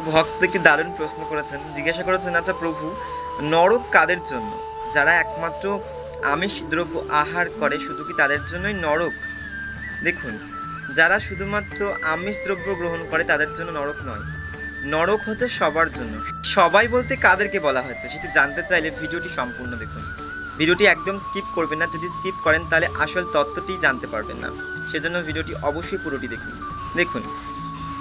ভক্ত একটি দারুণ প্রশ্ন করেছেন। জিজ্ঞাসা করেছেন আচ্ছা প্রভু, নরক কাদের জন্য? যারা একমাত্র আমিষ দ্রব্য আহার করে, শুধু কি তাদের জন্যই নরক? দেখুন, যারা শুধুমাত্র আমিষ দ্রব্য গ্রহণ করে, তাদের জন্য নরক নয়। নরক হতে সবার জন্য। সবাই বলতে কাদেরকে বলা হয়েছে, সেটি জানতে চাইলে ভিডিওটি সম্পূর্ণ দেখুন। ভিডিওটি একদম স্কিপ করবেন না, যদি স্কিপ করেন, তাহলে আসল তত্ত্বটি জানতে পারবেন না। সেজন্য ভিডিওটি অবশ্যই পুরোটি দেখুন। দেখুন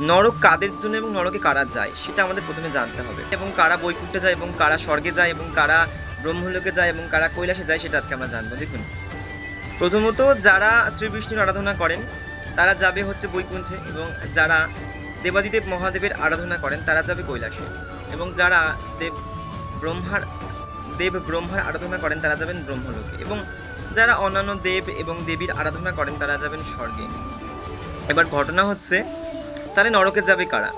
নরক কাদের জন্য এবং নরকে কারা যায়, সেটা আমাদের প্রথমে জানতে হবে। এবং কারা বৈকুণ্ঠে যায় এবং কারা স্বর্গে যায় এবং কারা ব্রহ্মলোকে যায় এবং কারা কৈলাসে যায়, সেটা আজকে আমরা জানব। দেখুন, প্রথমত যারা শ্রী বিষ্ণুর আরাধনা করেন, তারা যাবে হচ্ছে বৈকুণ্ঠে এবং যারা দেবাদিদেব মহাদেবের আরাধনা করেন, তারা যাবে কৈলাসে। এবং যারা দেব ব্রহ্মার দেব ব্রহ্মার আরাধনা করেন, তারা যাবেন ব্রহ্মলোকে। এবং যারা অন্যান্য দেব এবং দেবীর আরাধনা করেন, তারা যাবেন স্বর্গে। এবার ঘটনা হচ্ছে তাহলে নরকে যাবে কারা?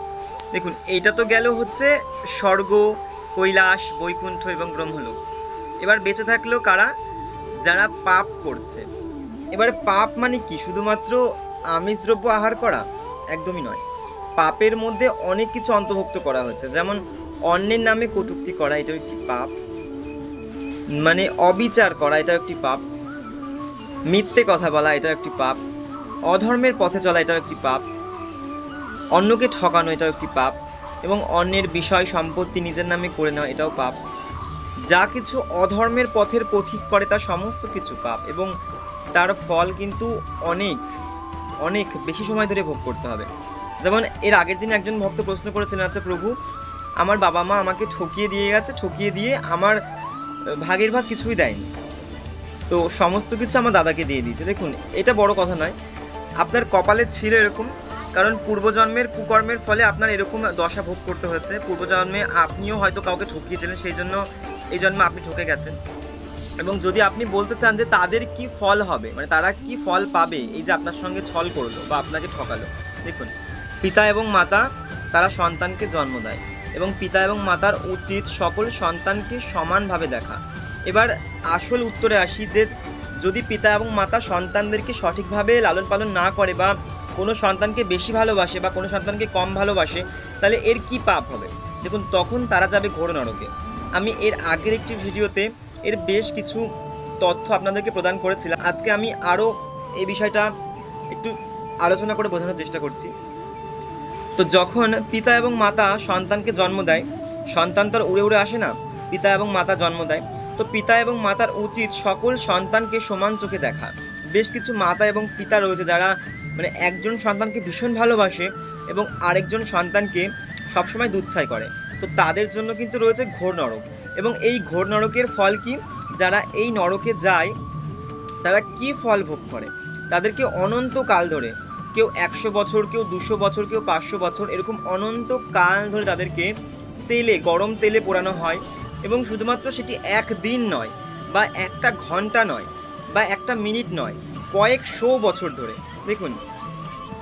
দেখুন, এইটা তো গেল হচ্ছে স্বর্গ, কৈলাস, বৈকুণ্ঠ এবং ব্রহ্মলোক। এবার বেঁচে থাকল কারা? যারা পাপ করছে। এবারে পাপ মানে কি? শুধুমাত্র আমিষ দ্রব্য আহার করা? একদমই নয়। পাপের মধ্যে অনেক কিছু অন্তর্ভুক্ত করা হয়েছে। যেমন অন্যের নামে কটূক্তি করা, এটাও একটি পাপ। মানে অবিচার করা, এটাও একটি পাপ। মিথ্যে কথা বলা, এটাও একটি পাপ। অধর্মের পথে চলা, এটাও একটি পাপ। অন্যকে ঠকানো এটাও একটি পাপ, এবং অন্যের বিষয় সম্পত্তি নিজের নামে করে নেওয়া এটাও পাপ। যা কিছু অধর্মের পথের পথিক করে তার সমস্ত কিছু পাপ, এবং তার ফল কিন্তু অনেক অনেক বেশি সময় ধরে ভোগ করতে হবে। যেমন এর আগের দিন একজন ভক্ত প্রশ্ন করেছিলেন আচ্ছা প্রভু, আমার বাবা মা আমাকে ঠকিয়ে দিয়ে গেছে, ঠকিয়ে দিয়ে আমার ভাগের ভাগ কিছুই দেয়নি। তো সমস্ত কিছু আমার দাদাকে দিয়ে দিয়েছে। দেখুন, এটা বড় কথা নয়। আপনার কপালে ছিল এরকম কারণ পূর্বজন্মের কুকর্মের ফলে আপনার এরকম দশা ভোগ করতে হয়েছে। পূর্বজন্মে আপনিও হয়তো কাউকে ঠকিয়েছিলেন, সেই জন্য এই জন্মে আপনি ঠকে গেছেন। এবং যদি আপনি বলতে চান যে তাদের কি ফল হবে মানে তারা কি ফল পাবে, এই যে আপনার সঙ্গে ছল করল বা আপনাকে ঠকালো, দেখুন, পিতা এবং মাতা তারা সন্তানকে জন্ম দেয় এবং পিতা এবং মাতার উচিত সকল সন্তানকে সমানভাবে দেখা। এবার আসল উত্তরে আসি যে যদি পিতা এবং মাতা সন্তানদেরকে সঠিকভাবে লালন পালন না করে বা কোনো সন্তানকে বেশি ভালোবাসে বা কোনো সন্তানকে কম ভালোবাসে, তাহলে এর কি পাপ হবে? দেখুন, তখন তারা যাবে ঘোর নরকে। আমি এর আগের একটি ভিডিওতে এর বেশ কিছু তথ্য আপনাদেরকে প্রদান করেছিলাম। আজকে আমি আরও এই বিষয়টা একটু আলোচনা করে বোঝানোর চেষ্টা করছি। তো যখন পিতা এবং মাতা সন্তানকে জন্ম দেয়, সন্তান তো আর উড়ে উড়ে আসে না, পিতা এবং মাতা জন্ম দেয়, তো পিতা এবং মাতার উচিত সকল সন্তানকে সমান চোখে দেখা। বেশ কিছু মাতা এবং পিতা রয়েছে যারা মানে একজন সন্তানকে ভীষণ ভালোবাসে এবং আরেকজন সন্তানকে সবসময় দুচ্ছাই করে। তো তাদের জন্য কিন্তু রয়েছে ঘোর নরক। এবং এই ঘোর নরকের ফল কি? যারা এই নরকে যায়, তারা কি ফল ভোগ করে? তাদেরকে অনন্ত কাল ধরে, কেউ একশো বছর, কেউ দুশো বছর, কেউ পাঁচশো বছর, এরকম অনন্ত কাল ধরে তাদেরকে তেলে, গরম তেলে পোড়ানো হয়। এবং শুধুমাত্র সেটি একদিন নয়, বা একটা ঘণ্টা নয়, বা একটা মিনিট নয়, কয়েকশো বছর ধরে। দেখুন,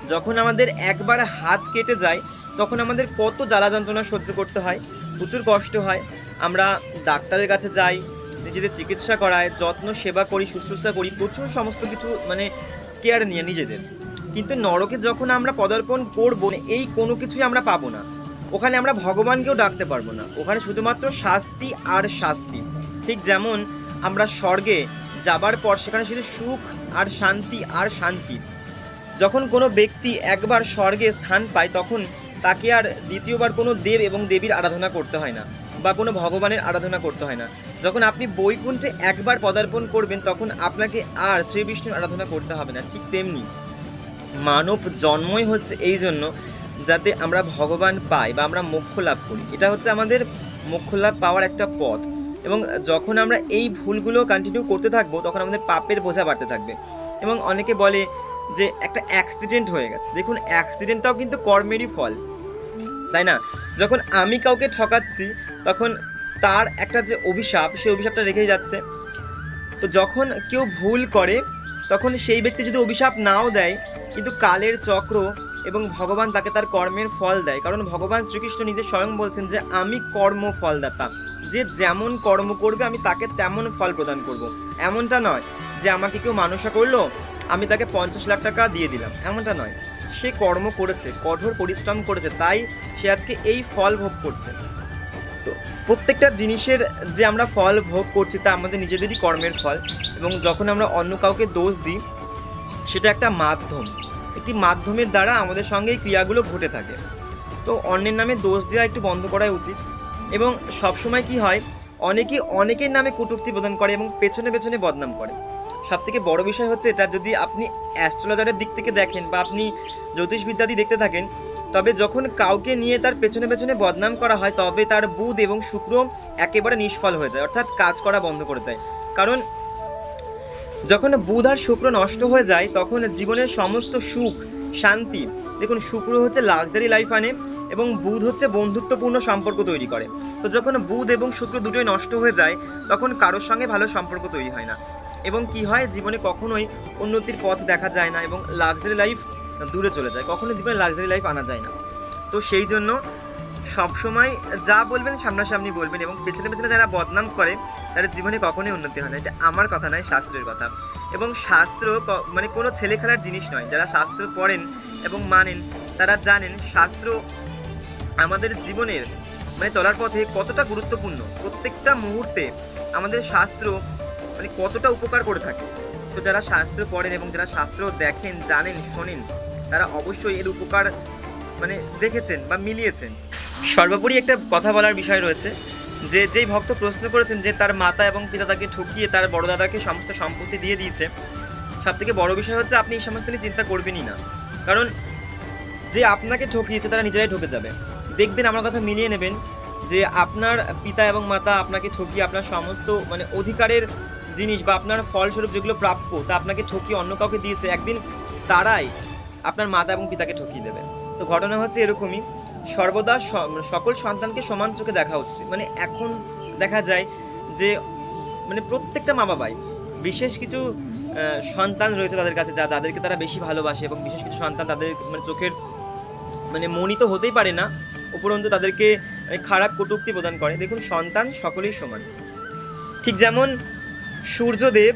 যখন আমাদের একবার হাত কেটে যায়, তখন আমাদের কত জ্বালা যন্ত্রণা সহ্য করতে হয়, প্রচুর কষ্ট হয়। আমরা ডাক্তারের কাছে যাই, নিজেদের চিকিৎসা করায় যত্ন, সেবা করি, শুশ্রূষা করি, প্রচুর সমস্ত কিছু মানে কেয়ার নিয়ে নিজেদের। কিন্তু নরকে যখন আমরা পদার্পণ করব, এই কোনো কিছুই আমরা পাবো না। ওখানে আমরা ভগবানকেও ডাকতে পারব না। ওখানে শুধুমাত্র শাস্তি আর শাস্তি। ঠিক যেমন আমরা স্বর্গে যাবার পর সেখানে শুধু সুখ আর শান্তি আর শান্তি। যখন কোনো ব্যক্তি একবার স্বর্গে স্থান পায়, তখন তাকে আর দ্বিতীয়বার কোনো দেব এবং দেবীর আরাধনা করতে হয় না, বা কোনো ভগবানের আরাধনা করতে হয় না। যখন আপনি বৈকুণ্ঠে একবার পদার্পণ করবেন, তখন আপনাকে আর শ্রী বিষ্ণুর আরাধনা করতে হবে না, ঠিক তেমনি। মানব জন্মই হচ্ছে এই জন্য যাতে আমরা ভগবান পাই বা আমরা মোক্ষ লাভ করি। এটা হচ্ছে আমাদের মোক্ষ লাভ পাওয়ার একটা পথ। এবং যখন আমরা এই ভুলগুলো কন্টিনিউ করতে থাকব, তখন আমাদের পাপের বোঝা বাড়তে থাকবে। এবং অনেকে বলে যে একটা অ্যাক্সিডেন্ট হয়ে গেছে। দেখুন অ্যাক্সিডেন্টটাও কিন্তু কর্মেরই ফল। তাই না? যখন আমি কাউকে ঠকাচ্ছি, তখন তার একটা যে অভিশাপ, সেই অভিশাপটা রেখেই যাচ্ছে। তো যখন কেউ ভুল করে, তখন সেই ব্যক্তি যদি অভিশাপ নাও দেয়, কিন্তু কালের চক্র এবং ভগবান তাকে তার কর্মের ফল দেয়। কারণ ভগবান শ্রীকৃষ্ণ নিজে স্বয়ং বলছেন যে, আমি কর্ম ফলদাতা যে যেমন কর্ম করবে, আমি তাকে তেমন ফল প্রদান করব। এমনটা নয় যে, আমাকে কেউ মানুষা করল আমি তাকে পঞ্চাশ লাখ টাকা দিয়ে দিলাম। এমনটা নয়। সে কর্ম করেছে, কঠোর পরিশ্রম করেছে, তাই সে আজকে এই ফল ভোগ করছে। তো প্রত্যেকটা জিনিসের যে আমরা ফল ভোগ করছি, তা আমাদের নিজেদেরই কর্মের ফল এবং যখন আমরা অন্য কাউকে দোষ দিই, সেটা একটা মাধ্যম। একটি মাধ্যমের দ্বারা আমাদের সঙ্গে এই ক্রিয়াগুলো ঘটে থাকে। তো অন্যের নামে দোষ দেওয়া একটু বন্ধ করাই উচিত এবং সবসময় কি হয়, অনেকে অনেকের নামে কটূক্তি প্রদান করে এবং পেছনে পেছনে বদনাম করে। সব থেকে বড় বিষয় হচ্ছে এটা, যদি আপনি অ্যাস্ট্রোলজারের দিক থেকে দেখেন বা আপনি জ্যোতিষবিদ্যাদি দেখতে থাকেন, তবে যখন কাউকে নিয়ে তার পেছনে পেছনে বদনাম করা হয়, তবে তার বুধ এবং শুক্র একেবারে নিষ্ফল হয়ে যায়, অর্থাৎ কাজ করা বন্ধ করে যায় কারণ যখন বুধ আর শুক্র নষ্ট হয়ে যায়, তখন জীবনের সমস্ত সুখ, শান্তি, দেখুন শুক্র হচ্ছে লাক্সারি লাইফ আনে এবং বুধ হচ্ছে বন্ধুত্বপূর্ণ সম্পর্ক তৈরি করে। তো যখন বুধ এবং শুক্র দুটোই নষ্ট হয়ে যায়, তখন কারোর সঙ্গে ভালো সম্পর্ক তৈরি হয় না। এবং কি হয়, জীবনে কখনোই উন্নতির পথ দেখা যায় না এবং লাক্সারি লাইফ দূরে চলে যায়। কখনো জীবনে লাক্সারি লাইফ আনা যায় না। তো সেই জন্য সবসময় যা বলবেন সামনাসামনি বলবেন এবং পেছনে পেছনে যারা বদনাম করে, তাদের জীবনে কখনোই উন্নতি হয় না। এটা আমার কথা নয়, শাস্ত্রের কথা। এবং শাস্ত্র মানে কোনো ছেলে খেলার জিনিস নয়। যারা শাস্ত্র পড়েন এবং মানেন, তারা জানেন শাস্ত্র আমাদের জীবনের মানে চলার পথে কতটা গুরুত্বপূর্ণ। প্রত্যেকটা মুহূর্তে আমাদের শাস্ত্র মানে কতটা উপকার করে থাকে। তো যারা শাস্ত্র পড়েন এবং যারা শাস্ত্র দেখেন, জানেন, শোনেন, তারা অবশ্যই এর উপকার মানে দেখেছেন বা মিলিয়েছেন। সর্বোপরি একটা কথা বলার বিষয় রয়েছে যে, যেই ভক্ত প্রশ্ন করেছেন যে, তার মাতা এবং পিতা তাকে ঠকিয়ে তার বড় দাদাকে সমস্ত সম্পত্তি দিয়ে দিয়েছে সব থেকে বড় বিষয় হচ্ছে আপনি এই সমস্ত নিয়ে চিন্তা করবেনই না। কারণ যে আপনাকে ঠকিয়েছে, তারা নিজেরাই ঠকে যাবে। দেখবেন আমার কথা মিলিয়ে নেবেন যে, আপনার পিতা এবং মাতা আপনাকে ঠকিয়ে আপনার সমস্ত মানে অধিকারের জিনিস বা আপনার ফলস্বরূপ যেগুলো প্রাপ্য, তা আপনাকে ঠকিয়ে অন্য কাউকে দিয়েছে, একদিন তারাই আপনার মাতা এবং পিতাকে ঠকিয়ে দেবে। তো ঘটনা হচ্ছে এরকমই। সর্বদা সকল সন্তানকে সমান চোখে দেখা উচিত। মানে এখন দেখা যায় যে মানে প্রত্যেকটা মা বাবাই বিশেষ কিছু সন্তান রয়েছে তাদের কাছে যা তাদেরকে তারা বেশি ভালোবাসে এবং বিশেষ কিছু সন্তান তাদের মানে চোখের মানে মনিত হতেই পারে না, উপরন্তু তাদেরকে মানে খারাপ কটূক্তি প্রদান করে। দেখুন, সন্তান সকলেই সমান। ঠিক যেমন সূর্যদেব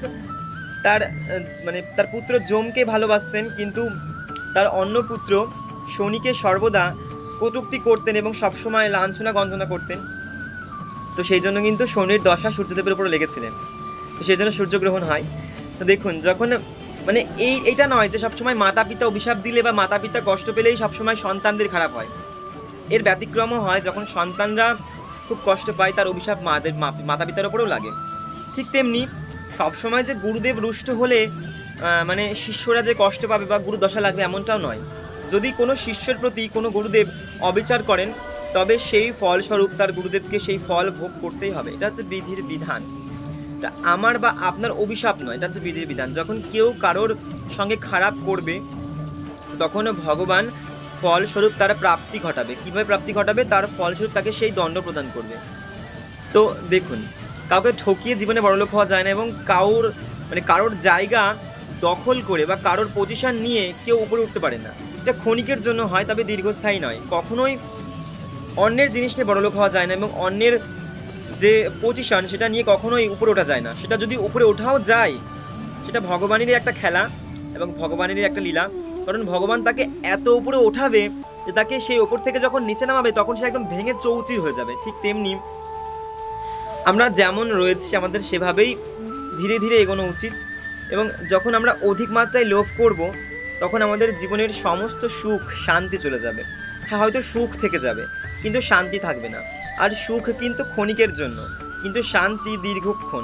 তার মানে তার পুত্র জমকে ভালোবাসতেন, কিন্তু তার অন্য পুত্র শনিকে সর্বদা কটূক্তি করতেন এবং সবসময় লাঞ্ছনা গঞ্জনা করতেন। তো সেই জন্য কিন্তু শনির দশা সূর্যদেবের উপরে লেগেছিলেন। তো সেই জন্য সূর্যগ্রহণ হয়। তো দেখুন, যখন মানে এই, এইটা নয় যে সবসময় মাতা পিতা অভিশাপ দিলে বা মাতা পিতা কষ্ট পেলেই সবসময় সন্তানদের খারাপ হয়। এর ব্যতিক্রমও হয় যখন সন্তানরা খুব কষ্ট পায়, তার অভিশাপ মাদের মাতা পিতার ওপরেও লাগে। ঠিক তেমনি সবসময় যে গুরুদেব রুষ্ট হলে মানে শিষ্যরা যে কষ্ট পাবে বা গুরু দশা লাগবে এমনটাও নয়। যদি কোনো শিষ্যের প্রতি কোনো গুরুদেব অবিচার করেন, তবে সেই ফলস্বরূপ তার গুরুদেবকে সেই ফল ভোগ করতেই হবে। এটা হচ্ছে বিধির বিধান। তা আমার বা আপনার অভিশাপ নয়, এটা হচ্ছে বিধির বিধান। যখন কেউ কারোর সঙ্গে খারাপ করবে, তখন ভগবান ফলস্বরূপ তার প্রাপ্তি ঘটাবে। কীভাবে প্রাপ্তি ঘটাবে? তার ফলস্বরূপ তাকে সেই দণ্ড প্রদান করবে। তো দেখুন কাউকে ঠকিয়ে জীবনে বড়লোক হওয়া যায় না এবং কারোর মানে কারোর জায়গা দখল করে বা কারোর পজিশন নিয়ে কেউ উপরে উঠতে পারে না। এটা ক্ষণিকের জন্য হয়, তবে দীর্ঘস্থায়ী নয়। কখনোই অন্যের জিনিস নিয়ে বড়লোক হওয়া যায় না এবং অন্যের যে পজিশন সেটা নিয়ে কখনোই উপরে ওঠা যায় না। সেটা যদি উপরে ওঠাও যায়, সেটা ভগবানেরই একটা খেলা এবং ভগবানেরই একটা লীলা। কারণ ভগবান তাকে এত উপরে ওঠাবে যে তাকে সেই ওপর থেকে যখন নিচে নামাবে, তখন সে একদম ভেঙে চৌচির হয়ে যাবে। ঠিক তেমনি আমরা যেমন রয়েছি আমাদের সেভাবেই ধীরে ধীরে এগোনো উচিত। এবং যখন আমরা অধিক মাত্রায় লোভ করব, তখন আমাদের জীবনের সমস্ত সুখ শান্তি চলে যাবে। হ্যাঁ হয়তো সুখ থেকে যাবে, কিন্তু শান্তি থাকবে না। আর সুখ কিন্তু ক্ষণিকের জন্য, কিন্তু শান্তি দীর্ঘক্ষণ।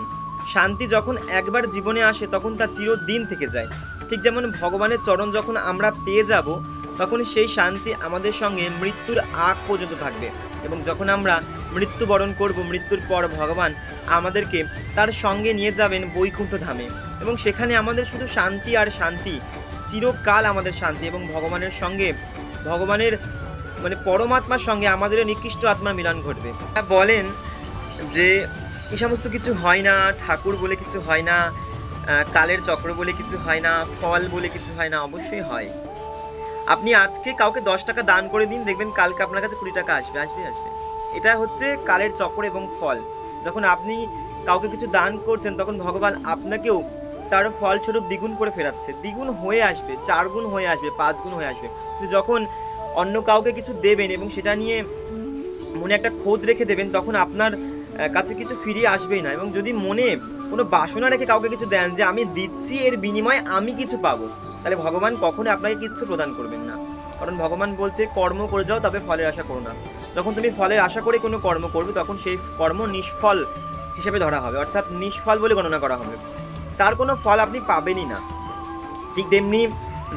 শান্তি যখন একবার জীবনে আসে, তখন তা চিরদিন থেকে যায়। ঠিক যেমন ভগবানের চরণ যখন আমরা পেয়ে যাব, তখন সেই শান্তি আমাদের সঙ্গে মৃত্যুর আগ পর্যন্ত থাকবে। এবং যখন আমরা মৃত্যুবরণ করব, মৃত্যুর পর ভগবান আমাদেরকে তার সঙ্গে নিয়ে যাবেন বৈকুণ্ঠ ধামে। এবং সেখানে আমাদের শুধু শান্তি আর শান্তি, চিরকাল আমাদের শান্তি এবং ভগবানের সঙ্গে, ভগবানের মানে পরমাত্মার সঙ্গে আমাদের নিকৃষ্ট আত্মার মিলন ঘটবে। বলেন যে, এই সমস্ত কিছু হয় না, ঠাকুর বলে কিছু হয় না কালের চক্র বলে কিছু হয় না, ফল বলে কিছু হয় না। অবশ্যই হয়। আপনি আজকে কাউকে দশ টাকা দান করে দিন, দেখবেন কালকে আপনার কাছে কুড়ি টাকা আসবে আসবে আসবে। এটা হচ্ছে কালের চক্র এবং ফল। যখন আপনি কাউকে কিছু দান করছেন, তখন ভগবান আপনাকেও তার ফলস্বরূপ দ্বিগুণ করে ফেরাচ্ছে। দ্বিগুণ হয়ে আসবে, চার গুণ হয়ে আসবে, পাঁচ গুণ হয়ে আসবে। যখন অন্য কাউকে কিছু দেবেন এবং সেটা নিয়ে মনে একটা খোঁজ রেখে দেবেন, তখন আপনার কাছে কিছু ফিরিয়ে আসবেই না। এবং যদি মনে কোনো বাসনা রেখে কাউকে কিছু দেন যে, আমি দিচ্ছি, এর বিনিময়ে আমি কিছু পাবো। তাহলে ভগবান কখনো আপনাকে কিচ্ছু প্রদান করবেন না। কারণ ভগবান বলছে, কর্ম করে যাও, তবে ফলের আশা করো না। যখন তুমি ফলের আশা করে কোনো কর্ম করবে, তখন সেই কর্ম নিষ্ফল হিসেবে ধরা হবে। অর্থাৎ নিষ্ফল বলে গণনা করা হবে। তার কোনো ফল আপনি পাবেনই না। ঠিক তেমনি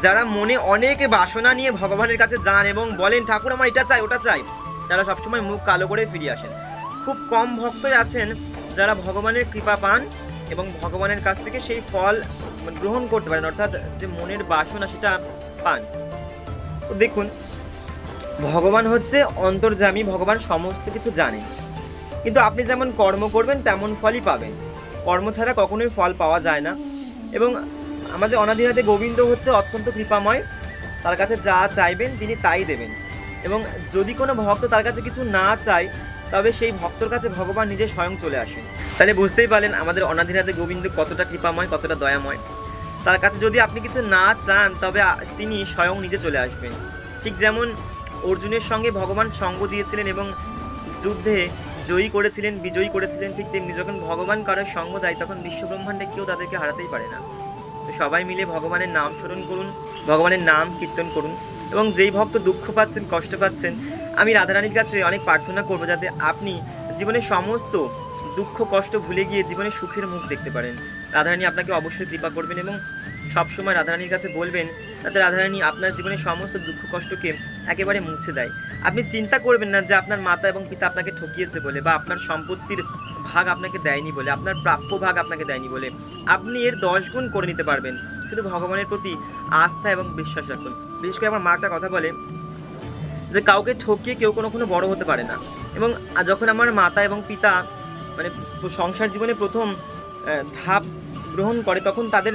যারা মনে অনেক বাসনা নিয়ে ভগবানের কাছে যান এবং বলেন, ঠাকুর আমার এটা চাই, ওটা চাই, তারা সবসময় মুখ কালো করে ফিরে আসেন। খুব কম ভক্তই আছেন যারা ভগবানের কৃপা পান এবং ভগবানের কাছ থেকে সেই ফল গ্রহণ করতে পারেন, অর্থাৎ যে মনের বাসনা সেটা পান। তো দেখুন, ভগবান হচ্ছে অন্তর্যামী, ভগবান সমস্ত কিছু জানেন কিন্তু আপনি যেমন কর্ম করবেন, তেমন ফলই পাবেন। কর্ম ছাড়া কখনোই ফল পাওয়া যায় না। এবং আমাদের অনাদিনাতে গোবিন্দ হচ্ছে অত্যন্ত কৃপাময়। তার কাছে যা চাইবেন, তিনি তাই দেবেন। এবং যদি কোনো ভক্ত তার কাছে কিছু না চায়, তবে সেই ভক্তর কাছে ভগবান নিজে স্বয়ং চলে আসেন। তাহলে বুঝতেই পারলেন আমাদের অনাদিনাতে গোবিন্দ কতটা কৃপাময়, কতটা দয়াময়। তার কাছে যদি আপনি কিছু না চান, তবে তিনি স্বয়ং নিজে চলে আসবেন। ঠিক যেমন অর্জুনের সঙ্গে ভগবান সঙ্গ দিয়েছিলেন এবং যুদ্ধে জয়ী করেছিলেন, বিজয়ী করেছিলেন, ঠিক তেমনি যখন ভগবান কারোর সঙ্গ দেয়, তখন বিশ্বব্রহ্মাণ্ডে কেউ তাদেরকে হারাতেই পারে না। তো সবাই মিলে ভগবানের নাম স্মরণ করুন, ভগবানের নাম কীর্তন করুন এবং যেই ভক্ত দুঃখ পাচ্ছেন, কষ্ট পাচ্ছেন, আমি রাধারানীর কাছে অনেক প্রার্থনা করব যাতে আপনি জীবনের সমস্ত দুঃখ, কষ্ট ভুলে গিয়ে জীবনে সুখের মুখ দেখতে পারেন। রাধারানী আপনাকে অবশ্যই কৃপা করবেন এবং সবসময় রাধারানীর কাছে বলবেন, যাতে রাধারানী আপনার জীবনের সমস্ত দুঃখ কষ্টকে একেবারে মুছে দেয়। আপনি চিন্তা করবেন না যে আপনার মাতা এবং পিতা আপনাকে ঠকিয়েছে বলে বা আপনার সম্পত্তির ভাগ আপনাকে দেয়নি বলে, আপনার প্রাপ্য ভাগ আপনাকে দেয়নি বলে। আপনি এর দশ গুণ করে নিতে পারবেন। শুধু ভগবানের প্রতি আস্থা এবং বিশ্বাস রাখুন। বিশেষ করে আমার মা একটা কথা বলে যে কাউকে ঠকিয়ে কেউ কোনো কোনো বড় হতে পারে না। এবং যখন আমার মাতা এবং পিতা মানে সংসার জীবনে প্রথম ধাপ গ্রহণ করে, তখন তাদের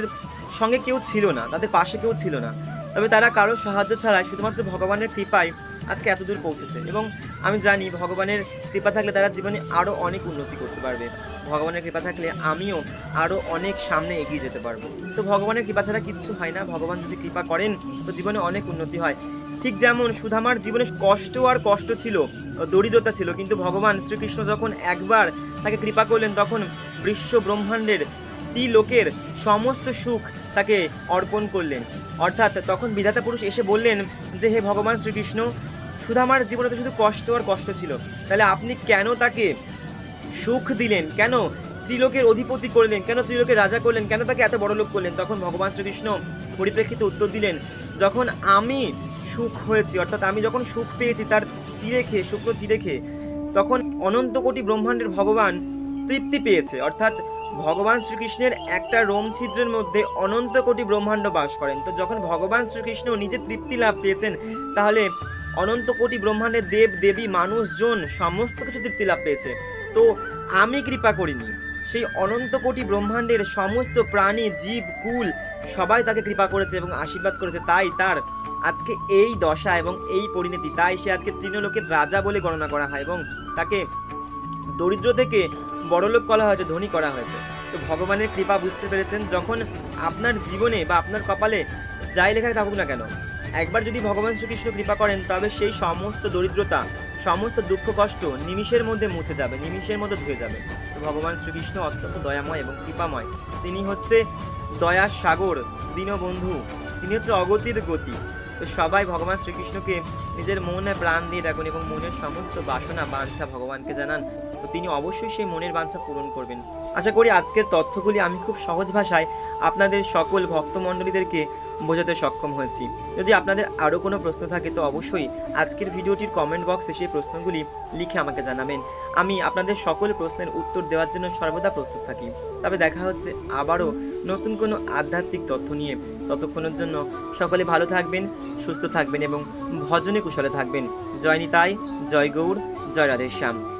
সঙ্গে কেউ ছিল না, তাদের পাশে কেউ ছিল না। তবে তারা কারোর সাহায্য ছাড়াই শুধুমাত্র ভগবানের কৃপায় আজকে এত দূর পৌঁছেছে এবং আমি জানি ভগবানের কৃপা থাকলে তারা জীবনে আরও অনেক উন্নতি করতে পারবে। ভগবানের কৃপা থাকলে আমিও আরও অনেক সামনে এগিয়ে যেতে পারব। তো ভগবানের কৃপা ছাড়া কিচ্ছু হয় না, ভগবান যদি কৃপা করেন, তো জীবনে অনেক উন্নতি হয়। ঠিক যেমন সুধামার জীবনে কষ্ট আর কষ্ট ছিল, দরিদ্রতা ছিল, কিন্তু ভগবান শ্রীকৃষ্ণ যখন একবার তাকে কৃপা করলেন, তখন বিশ্ব ব্রহ্মাণ্ডের তি লোকের সমস্ত সুখ তাকে অর্পণ করলেন। অর্থাৎ তখন বিধাতা পুরুষ এসে বললেন যে, হে ভগবান শ্রীকৃষ্ণ, সুধামার জীবনে তো শুধু কষ্ট আর কষ্ট ছিল। তাহলে আপনি কেন তাকে সুখ দিলেন? কেন ত্রিলোকের অধিপতি করলেন? কেন ত্রিলোকের রাজা করলেন? কেন তাকে এত বড় লোক করলেন? তখন ভগবান শ্রীকৃষ্ণ পরিপ্রেক্ষিতে উত্তর দিলেন, যখন আমি সুখ হয়েছি, অর্থাৎ আমি যখন সুখ পেয়েছি তার চিড়ে খেয়ে শুকনো চিড়ে খেয়ে, তখন অনন্ত কোটি ব্রহ্মাণ্ডের ভগবান তৃপ্তি পেয়েছে। অর্থাৎ ভগবান শ্রীকৃষ্ণের একটা রোম ছিদ্রের মধ্যে অনন্ত কোটি ব্রহ্মাণ্ড বাস করেন। তো যখন ভগবান শ্রীকৃষ্ণ নিজে তৃপ্তি লাভ পেয়েছেন, তাহলে অনন্ত কোটি ব্রহ্মাণ্ডের দেব, দেবী, মানুষজন সমস্ত কিছু তৃপ্তি লাভ পেয়েছে। তো আমি কৃপা করিনি। সেই অনন্ত কোটি ব্রহ্মাণ্ডের সমস্ত প্রাণী, জীব, কুল সবাই তাকে কৃপা করেছে এবং আশীর্বাদ করেছে। তাই তার আজকে এই দশা এবং এই পরিণতি, তাই সে আজকে তৃণলোকের রাজা বলে গণনা করা হয় এবং তাকে দরিদ্র থেকে বড়লোক করা হয়েছে, ধনী করা হয়েছে। তো ভগবানের কৃপা বুঝতে পেরেছেন, যখন আপনার জীবনে বা আপনার কপালে যাই লেখা থাকুক না কেন, একবার যদি ভগবান শ্রীকৃষ্ণ কৃপা করেন, তবে সেই সমস্ত দরিদ্রতা, সমস্ত দুঃখ, কষ্ট নিমিষের মধ্যে মুছে যাবে, নিমিষের মধ্যে ধুয়ে যাবে। তো ভগবান শ্রীকৃষ্ণ অত্যন্ত দয়াময় এবং কৃপাময়। তিনি হচ্ছে দয়া সাগর, দীনবন্ধু। তিনি হচ্ছে অগতির গতি। তো সবাই ভগবান শ্রীকৃষ্ণকে নিজের মনে প্রাণ দিয়ে রাখুন এবং মনের সমস্ত বাসনা, বাঞ্ছা ভগবানকে জানান। তো তিনি অবশ্যই সেই মনের বাঞ্ছা পূরণ করবেন। আশা করি আজকের তথ্যগুলি আমি খুব সহজ ভাষায় আপনাদের সকল ভক্তমণ্ডলীদেরকে বোঝাতে সক্ষম হয়েছি। যদি আপনাদের আরও কোনো প্রশ্ন থাকে, তো অবশ্যই আজকের ভিডিওটির কমেন্ট বক্সে সেই প্রশ্নগুলি লিখে আমাকে জানাবেন। আমি আপনাদের সকল প্রশ্নের উত্তর দেওয়ার জন্য সর্বদা প্রস্তুত থাকি। তবে দেখা হচ্ছে আবারও নতুন কোনো আধ্যাত্মিক তথ্য নিয়ে। ততক্ষণের জন্য সকলে ভালো থাকবেন, সুস্থ থাকবেন এবং ভজনে কুশলে থাকবেন। জয় নিতাই, জয় গৌর জয় রাধেশ্যাম।